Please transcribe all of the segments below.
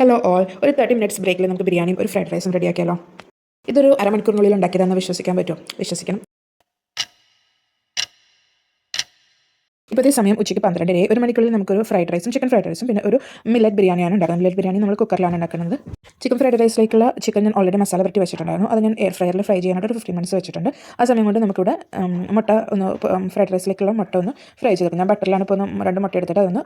Hello all ഒരു thirty minutes ബ്രേക്കിൽ നമുക്ക് ബിരിയാണിയും ഒരു ഫ്രൈഡ് റൈസും റെഡിയാക്കിയാലോ ഇതൊരു അരമണിക്കൂറിനുള്ളിൽ ഉണ്ടാക്കിയതാണെന്ന് വിശ്വസിക്കാൻ പറ്റുമോ? വിശ്വസിക്കണം. ഇപ്പോഴത്തെ സമയം ഉച്ചയ്ക്ക് പന്ത്രണ്ടര ഒരു മണിക്കുള്ളിൽ നമുക്കൊരു ഫ്രൈഡ് റൈസും ചിക്കൻ ഫ്രൈഡ് റൈസും പിന്നെ ഒരു മില്ലറ്റ് ബിരിയാണിയാണ് ഉണ്ടാക്കുന്നത്. മില്ലറ്റ് ബിരിയാണി നമ്മൾ കുക്കറിലാണ് ഉണ്ടാക്കുന്നത്. ചിക്കൻ ഫ്രൈഡ് റൈസിലേക്കുള്ള ചിക്കൻ ഞാൻ ഓൾറെഡി മസാല പറ്റി വെച്ചിട്ടുണ്ടായിരുന്നു. അത് ഞാൻ എയർ ഫ്രയറിൽ ഫ്രൈ ചെയ്യാനായിട്ട് ഒരു ഫിഫ്റ്റീൻ മിനിറ്റ്സ് വെച്ചിട്ടുണ്ട്. ആ സമയം കൊണ്ട് നമുക്കിവിടെ മുട്ട ഒന്ന് ഫ്രൈഡ് റൈസിലേക്കുള്ള മുട്ട ഒന്ന് ഫ്രൈ ചെയ്തെടുക്കും. ഞാൻ ബട്ടറിലാണ് ഇപ്പോൾ ഒന്ന് രണ്ട് മുട്ട എടുത്തിട്ട് അതൊന്ന്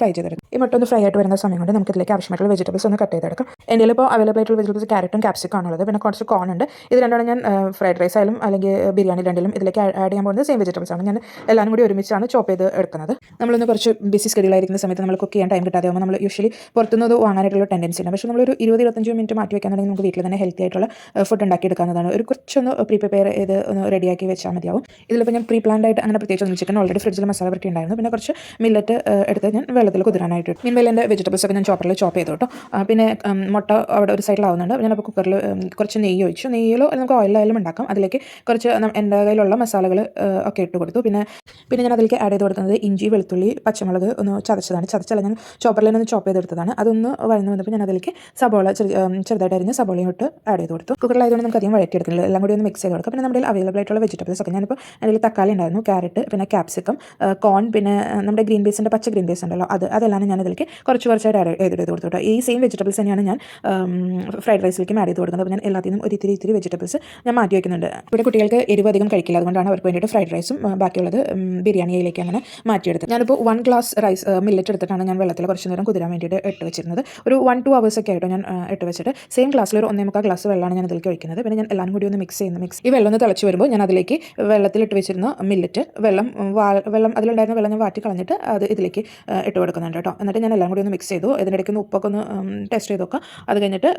ഫ്രൈ ചെയ്തെടുക്കും. ഈ മുട്ട ഒന്ന് ഫ്രൈ ആയിട്ട് വരുന്ന സമയം കൊണ്ട് നമുക്ക് ഇതിലേക്ക് ആവശ്യമായിട്ടുള്ള വെജിറ്റബിൾസ് ഒന്ന് കട്ട് ചെയ്തെടുക്കാം. എന്റെ ഇപ്പോൾ അവൈലബിൾ ആയിട്ടുള്ള വെജിറ്റബിൾസ് ക്യാരറ്റും ക്യാപ്സിക്കും ആണുള്ളത് പിന്നെ കുറച്ച് കോൺ ഉണ്ട്. ഇത് രണ്ടാണ് ഞാൻ ഫ്രൈഡ് റൈസ് ആയാലും അല്ലെങ്കിൽ ബിരിയാണി രണ്ടിലും ഇതിലേക്ക് ആഡ് ചെയ്യാൻ പോകുന്നത് സെയിം വെജിറ്റബിൾസ് ആണ്. ഞാൻ എല്ലാം കൂടി ഒരുമിച്ചാണ് ചോപ്പ് ചെയ്ത് എടുക്കുന്നത്. നമ്മളൊന്ന് കുറച്ച് ബിസി സ്കെഡ്യൂളായിരിക്കുന്ന സമയത്ത് നമ്മൾ കുക്ക് ചെയ്യാൻ ടൈം കിട്ടാതെ ആകുമ്പോൾ നമ്മൾ യൂഷ്വലി പുറത്തുനിന്ന് വാങ്ങാനായിട്ടുള്ള ടെൻഡൻസി ഉണ്ട് പക്ഷേ നമ്മളൊരു ഇരുപത് ഇരുപത്തഞ്ച് മിനിറ്റ് മാറ്റി വെക്കാന്നുണ്ടെങ്കിൽ നമുക്ക് വീട്ടിൽ തന്നെ ഹെൽത്തി ആയിട്ടുള്ള ഫുഡ് ഉണ്ടാക്കി എടുക്കാവുന്നതാണ്. ഒരു കുറച്ചൊന്ന് പ്രീ പ്രിപ്പയർ ചെയ്ത് ഒന്ന് റെഡിയാക്കി വെച്ചാൽ മതിയാവും. ഇതിലിപ്പോൾ ഞാൻ പ്രീ പ്ലാൻഡ് ആയിട്ട് അങ്ങനെ പ്രത്യേകിച്ച് ഒന്നും ചിക്കൻ ഓൾറെഡി ഫ്രിഡ്ജിൽ മസാല പറ്റി ഉണ്ടായിരുന്നു. പിന്നെ കുറച്ച് മില്ലറ്റ് എടുത്ത് ഞാൻ വെള്ളത്തിൽ കുതിരാനായിട്ട് മീൻവേൽ എന്റെ വെജിറ്റബിൾസ് ഒക്കെ ഞാൻ ചോപ്പറിൽ ചോപ്പ് ചെയ്തു കേട്ടോ. പിന്നെ മുട്ട അവിടെ ഒരു സൈഡിലാവുന്നുണ്ട് അപ്പോൾ കുക്കറിൽ കുറച്ച് നെയ്യ് ഒഴിച്ചു. നെയ്യിലോ നമുക്ക് ഓയിലായാലും ഉണ്ടാക്കാം. അതിലേക്ക് കുറച്ച് എന്റെ കയ്യിലുള്ള മസാലകൾ ഒക്കെ ഇട്ട് കൊടുത്തു. പിന്നെ പിന്നെ ഞാൻ അതിലേക്ക് ആഡ് ചെയ്ത് കൊടുക്കുന്നത് ഇഞ്ചി വെളുത്തുള്ളി പച്ചമുളക് ഒന്ന് ചതച്ചതാണ്. ചതച്ചല്ല ഞാൻ ചോപ്പറിൽ നിന്ന് ചോപ്പ് ചെയ്തെടുത്തതാണ്. അതൊന്ന് വഴന്ന് വന്നപ്പോൾ ഞാൻ അതിലേക്ക് സബോള ചെറുതായിട്ട് അരിഞ്ഞ് സബോളയും ഇട്ട് ആഡ് ചെയ്ത് കൊടുത്തു. കുക്കറിലായതുകൊണ്ട് നമുക്ക് അധികം വഴറ്റിയെടുക്കില്ല എല്ലാം കൂടി ഒന്ന് മിക്സ് ചെയ്ത് കൊടുക്കാം. പിന്നെ നമ്മുടെ അവൈലബിൾ ആയിട്ടുള്ള വെജിറ്റബിൾസ് ഒക്കെ. ഞാനിപ്പോൾ അതിൽ തക്കാളി ഉണ്ടായിരുന്നു ക്യാരറ്റ് പിന്നെ ക്യാപ്സിക്കം കോൺ പിന്നെ നമ്മുടെ ഗ്രീൻ ബീസിന്റെ പച്ച ഗ്രീൻ ബീസ് ഉണ്ടല്ലോ. അത് അതെല്ലാം ഞാൻ അതിലേക്ക് കുറച്ച് കുറച്ചായിട്ട് ആഡ് ചെയ്ത് ചെയ്ത് കൊടുത്തു ഈ സെയിം വെജിറ്റബിൾസ് തന്നെയാണ് ഞാൻ ഫ്രൈഡ് റൈസിലേക്ക് ആഡ് ചെയ്ത് കൊടുക്കുന്നത്. അപ്പോൾ ഞാൻ എല്ലാത്തിനും ഒരു ഇത്തിരി ഇത്തിരി വെജിറ്റബിൾസ് ഞാൻ മാറ്റി വയ്ക്കുന്നുണ്ട് ഇവിടെ കുട്ടികൾക്ക് എരിവ് അധികം കഴിക്കില്ല. അതുകൊണ്ടാണ് അവർക്ക് വേണ്ടിയിട്ട് ഫ്രൈഡ് റൈസും ബാക്കിയുള്ളത് ബിരിയാണിയിലേക്ക് അങ്ങനെ മാറ്റിയെടുത്തത്. ഞാനിപ്പോൾ വൺ ഗ്ലാസ് റൈസ് മില്ലറ്റ് എടുത്തിട്ടാണ് ഞാൻ വെള്ളത്തിൽ കുറച്ച് നേരം കുതിരാൻ വേണ്ടിയിട്ട് ഇട്ട് വെച്ചിരുന്നത്. ഒരു വൺ ടു അവേഴ്സ് ഒക്കെ ആയിട്ടോ ഞാൻ ഇട്ട് വെച്ചിട്ട് സെയിം ഗ്ലാസ്സിൽ ഒരു ഒന്നേ മുക്കാൽ ഗ്ലാസ് വെള്ളമാണ് ഞാൻ അതിലേക്ക് ഒഴിക്കുന്നത്. പിന്നെ ഞാൻ എല്ലാം കൂടി ഒന്ന് മിക്സ് ചെയ്യുന്നു മിക്സ് ഈ വെള്ളം ഒന്ന് തിളച്ച് വരുമ്പോൾ ഞാൻ അതിലേക്ക് വെള്ളത്തിൽ ഇട്ട് വെച്ചിരുന്ന മില്ലറ്റ് വെള്ളം വെള്ളം അതിലുണ്ടായിരുന്ന വെള്ളം ഞാൻ വാറ്റി കളഞ്ഞിട്ട് അത് ഇതിലേക്ക് ഇട്ട് കൊടുക്കുന്നുണ്ട് കേട്ടോ. എന്നിട്ട് ഞാൻ എല്ലാം കൂടി ഒന്ന് മിക്സ് ചെയ്തു. ഇതിനിടയ്ക്ക് ഒന്ന് ഉപ്പൊക്കെ ഒന്ന് ടേസ്റ്റ് ചെയ്ത് നോക്കാം. അത് കഴിഞ്ഞിട്ട്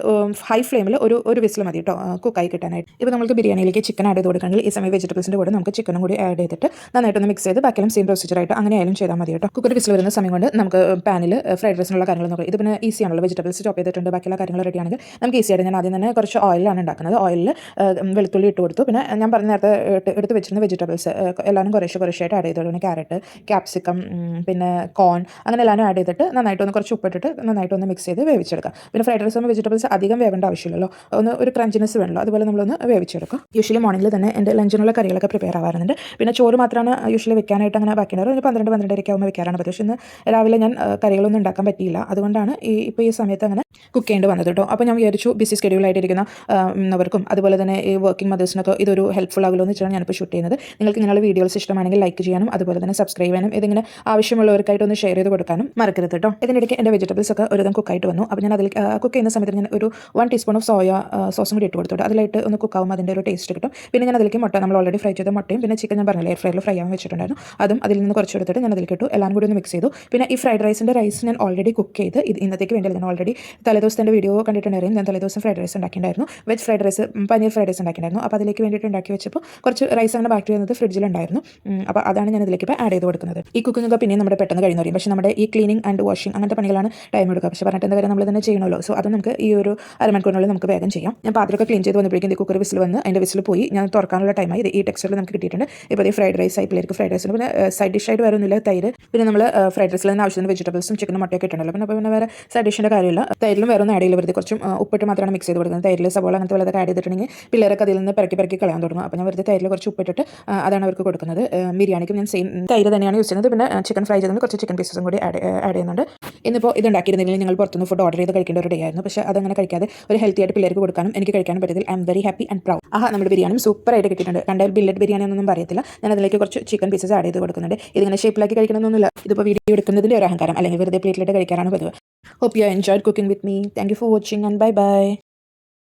ഹൈ ഫ്ലെയിമിൽ ഒരു ഒരു വിസിൽ മതി കേട്ടോ കുക്കായി കിട്ടാനായിട്ട്. ഇപ്പോൾ നമുക്ക് ബിരിയാണിയിലേക്ക് ചിക്കൻ ആഡ് ചെയ്ത് കൊടുക്കണമെങ്കിൽ ഈ സമയം വെജിറ്റബിൾസിന്റെ കൂടെ നമുക്ക് ചിക്കനും കൂടി ആഡ് ചെയ്തിട്ട് നന്നായിട്ടൊന്ന് മിക്സ് ചെയ്ത് ബാക്കിയെല്ലാം സെയിം പ്രൊസീജിയറായിട്ട് അങ്ങനെ ആയാലും ചെയ്താൽ മതി കേട്ടോ. കുക്കർ വിസിൽ വരുന്ന സമയം കൊണ്ട് നമുക്ക് പാനിൽ ഫ്രൈഡ് റൈസിനുള്ള കാര്യങ്ങൾ നോക്കാം ഇത് പിന്നെ ഈസി ആണല്ലോ. വെജിറ്റബിൾസ് ചോപ്പ് ചെയ്തിട്ടുണ്ട് ബാക്കിയുള്ള കാര്യങ്ങൾ റെഡി ആണെങ്കിൽ നമുക്ക് ഈസി ആയിട്ട് ഞാൻ ആദ്യം തന്നെ കുറച്ച് ഓയിലാണ് ഉണ്ടാക്കുന്നത്. ഓയിലിൽ വെളുത്തുള്ളി ഇട്ട് കൊടുത്തു. പിന്നെ ഞാൻ പറഞ്ഞ നേരത്തെ എടുത്ത് വെച്ചിരുന്ന വെജിറ്റബിൾസ് എല്ലാവരും കുറേശ്ശെ കുറേശ്ശായിട്ട് ആഡ് ചെയ്തോളൂ. പിന്നെ ക്യാരറ്റ് ക്യാപ്സിക്കം പിന്നെ കോൺ അങ്ങനെ എല്ലാവരും ആഡ് ചെയ്തിട്ട് നന്നായിട്ട് ഒന്ന് കുറച്ച് ഉപ്പിട്ടിട്ട് നന്നായിട്ടൊന്ന് മിക്സ് ചെയ്ത് വേവിച്ചെടുക്കാം. പിന്നെ ഫ്രൈഡ് റൈസ് വെജിറ്റബിൾസ് അധികം വേവേണ്ട ആവശ്യമില്ലല്ലോ. ഒന്ന് ഒരു ക്രഞ്ചിനെസ് വേണമല്ലോ അതുപോലെ നമ്മളൊന്ന് വേവിച്ചെടുക്കാം. യൂഷ്വലി മോർണിംഗിൽ തന്നെ എന്റെ ലഞ്ചിനുള്ള കറികളൊക്കെ പ്രിപ്പയർ ആവാറുണ്ട്. പിന്നെ ചോറ് മാത്രമാണ് യൂഷ്വലി വെക്കാനായിട്ട് അങ്ങനെ ബാക്കിയുണ്ടാവും ഒരു പന്ത്രണ്ട് പന്ത്രണ്ടരയ്ക്ക് ആകുമ്പോൾ വെക്കാറാണ് പക്ഷേ ഇന്ന് രാവിലെ ഞാൻ കറികളൊന്നും ഉണ്ടാക്കാൻ പറ്റിയില്ല. അതുകൊണ്ടാണ് ഈ ഇപ്പോൾ ഈ സമയത്ത് അങ്ങനെ കുക്ക് ചെയ്യേണ്ടി വന്നത് കേട്ടോ. അപ്പോൾ ഞാൻ വിചാരിച്ചു ബിസി സ്കെഡ്യൂളായിട്ടിരിക്കുന്ന അവർക്കും അതുപോലെ തന്നെ ഈ വർക്കിംഗ് മദേഴ്സിനൊക്കെ ഇതൊരു ഹെൽപ്ഫുൾ ആകുമല്ലോ എന്ന് വെച്ചാണ് ഞാനിപ്പോൾ ഷൂട്ട് ചെയ്യുന്നത്. നിങ്ങൾക്ക് ഇങ്ങനെയുള്ള വീഡിയോസ് ഇഷ്ടമാണെങ്കിൽ ലൈക്ക് ചെയ്യാനും അതുപോലെ തന്നെ സബ്സ്ക്രൈബ് ചെയ്യാനും ഇതിങ്ങനെ ആവശ്യമുള്ളവർക്കായിട്ട് ഒന്ന് ഷെയർ ചെയ്ത് കൊടുക്കാനും മറക്കരുത് കേട്ടോ. ഇതിനിടയ്ക്ക് എന്റെ വെജിറ്റബിൾസ് ഒക്കെ ഒരുതം കുക്കായിട്ട് വന്നു. അപ്പോൾ ഞാൻ അതിൽ കുക്ക് ചെയ്യുന്ന സമയത്ത് ഞാൻ ഒരു വൺ ടീസ്പൂൺ ഓഫ് സോയ സോസും കൂടി ഇട്ട് കൊടുത്തോട്ടെ. അതിലായിട്ട് ഒന്ന് കുക്കാവും അതിന്റെ ഒരു ടേസ്റ്റ് കിട്ടും. പിന്നെ ഞാൻ അതിലേക്ക് മുട്ട നമ്മൾ ഓൾറെഡി ഫ്രൈ ചെയ്ത മുട്ടയും പിന്നെ ചിക്കൻ ഞാൻ പറഞ്ഞില്ല എയർ ഫ്രൈയിൽ ഫ്രൈ ആവാൻ വെച്ചിട്ടുണ്ടായിരുന്നു. അതും അതിൽ നിന്ന് കുറച്ച് എടുത്തിട്ട് ഞാൻ അതിലേക്ക് ഇട്ടു. എല്ലാം കൂടി ഒന്ന് മിക്സ് ചെയ്തു. പിന്നെ ഈ ഫ്രൈഡ് റൈസിന്റെ റൈസ് ഞാൻ ഓൾറെഡി കുക്ക് ചെയ്ത് ഇത് ഇന്നത്തേക്ക് വേണ്ടി ഞാൻ ഓൾറെഡി തലേദിവസത്തിന്റെ വീഡിയോ കണ്ടിട്ടുണ്ടായിരുന്നു. ഞാൻ തലേദിവസം fried rice ഉണ്ടാക്കിയിട്ടുണ്ടായിരുന്നു. Veg fried rice paneer fried rice ഉണ്ടാക്കിയിട്ടുണ്ടായിരുന്നു. അപ്പോൾ അതിലേക്ക് വേണ്ടിയിട്ട് ഉണ്ടാക്കി വെച്ചപ്പോൾ കുറച്ച് റൈസ് അങ്ങനെ ബാക്കി വന്നത് ഫ്രിഡ്ജിലുണ്ടായിരുന്നു അപ്പോൾ അതാണ് ഞാൻ ഇതിലേക്ക് ഇപ്പോൾ ആഡ് ചെയ്ത് കൊടുക്കുന്നത്. ഈ കുക്കിംഗ് ഒക്കെ പിന്നെ നമ്മുടെ പെട്ടെന്ന് കഴിയുന്ന പറയും പക്ഷേ നമ്മുടെ ഈ ക്ലീനിങ് ആൻഡ് വാഷിംഗ് അങ്ങനത്തെ പണികളാണ് ടൈം എടുക്കുക. പക്ഷേ പറഞ്ഞിട്ട് എന്താ നമ്മൾ തന്നെ ചെയ്യണമല്ലോ. സോ അത് നമുക്ക് ഈ ഒരു അരമണിക്കൂറിനുള്ളിൽ നമുക്ക് വേഗം ചെയ്യാം. ഞാൻ പാത്രമൊക്കെ ക്ലീൻ ചെയ്ത് വന്നപ്പോഴേക്കും ഈ കുക്കർ വിസിൽ വന്ന് അതിന്റെ വിസിൽ പോയി. ഞാൻ തുറക്കാനുള്ള ടൈമായി ഈ ടെക്സ്റ്റിൽ നമുക്ക് കിട്ടിയിട്ടുണ്ട്. ഇപ്പോൾ ഈ ഫ്രൈഡ് റൈസ് പിള്ളേർക്ക് ഫ്രൈഡ് റൈസ് പിന്നെ സൈഡ് ഡിഷായിട്ട് വരുന്നില്ല തൈര്. പിന്നെ നമ്മൾ ഫ്രൈഡ് റൈസിൽ തന്നെ ആവശ്യത്തിന് വെജിറ്റബിൾസും ചിക്കനും മുട്ടയൊക്കെ ഇട്ടുണ്ടല്ലോ പിന്നെ അപ്പോൾ പിന്നെ വേറെ സൈഡ് ഡിഷിന്റെ കാര്യമില്ല. തൈരിലും വേറെ ഒന്നും ആഡ് ചെയ്യില്ല വെറുതെ കുറച്ചും ഉപ്പിട്ട് മാത്രമാണ് മിക്സ് ചെയ്ത് കൊടുക്കുന്നത്. തൈരിൽ സവോള അങ്ങനത്തെ വല്ലതൊക്കെ ആഡ് ചെയ്തിട്ടുണ്ടെങ്കിൽ പിള്ളേരൊക്കെ അതിൽ നിന്ന് പെരക്കി പെരക്കി കളയാൻ തുടങ്ങും. അപ്പോൾ ഞാൻ വെറുതെ തൈരിൽ കുറച്ച് ഉപ്പിട്ടിട്ട് അതാണ് അവർക്ക് കൊടുക്കുന്നത്. ബിരിയാണിക്കും ഞാൻ സെയിം തൈര് തന്നെയാണ് യൂസ് ചെയ്യുന്നത്. പിന്നെ ചിക്കൻ ഫ്രൈ ചെയ്തതിന് കുറച്ച് ചിക്കൻ പീസസും കൂടി ആഡ് ആഡ് ചെയ്യുന്നുണ്ട്. ഇന്നിപ്പോൾ ഇത് ഉണ്ടാക്കിയിരുന്നെങ്കിൽ ഞങ്ങൾ പുറത്തുനിന്ന് ഫുഡ് ഓർഡർ ചെയ്ത് കഴിക്കേണ്ട ഒരു ഡേ ആയിരുന്നു. പക്ഷേ അതങ്ങനെ കഴിക്കാതെ ഒരു ഹെൽത്തി ആയിട്ട് പിള്ളേർക്ക് കൊടുക്കാനും എനിക്ക് കഴിക്കാനും പറ്റിയതിൽ I'm very happy and proud ആഹാ നമ്മുടെ ബിരിയാണി സൂപ്പറായിട്ട് കിട്ടിയിട്ടുണ്ട്. കണ്ടാൽ ബില്ലറ്റ് ബിരിയാണി എന്നൊന്നും പറയത്തില്ല. ഞാൻ അതിലേക്ക് കുറച്ച് ചിക്കൻ പീസസ് ആഡ് ചെയ്ത് കൊടുക്കുന്നുണ്ട്. ഇതിങ്ങനെ ഷേപ്പിലാക്കി കഴിക്കണമെന്നൊന്നുമില്ല. ഇതിപ്പോൾ വീഡിയോ എടുക്കുന്നതിന്റെ ഒരു അഹങ്കാരം അല്ലെങ്കിൽ വെറുതെ പ്ലേറ്റിലിട്ട് കഴിക്കാനാണ് പതിവ്. Hope you enjoy cooking with me thank you for watching and bye bye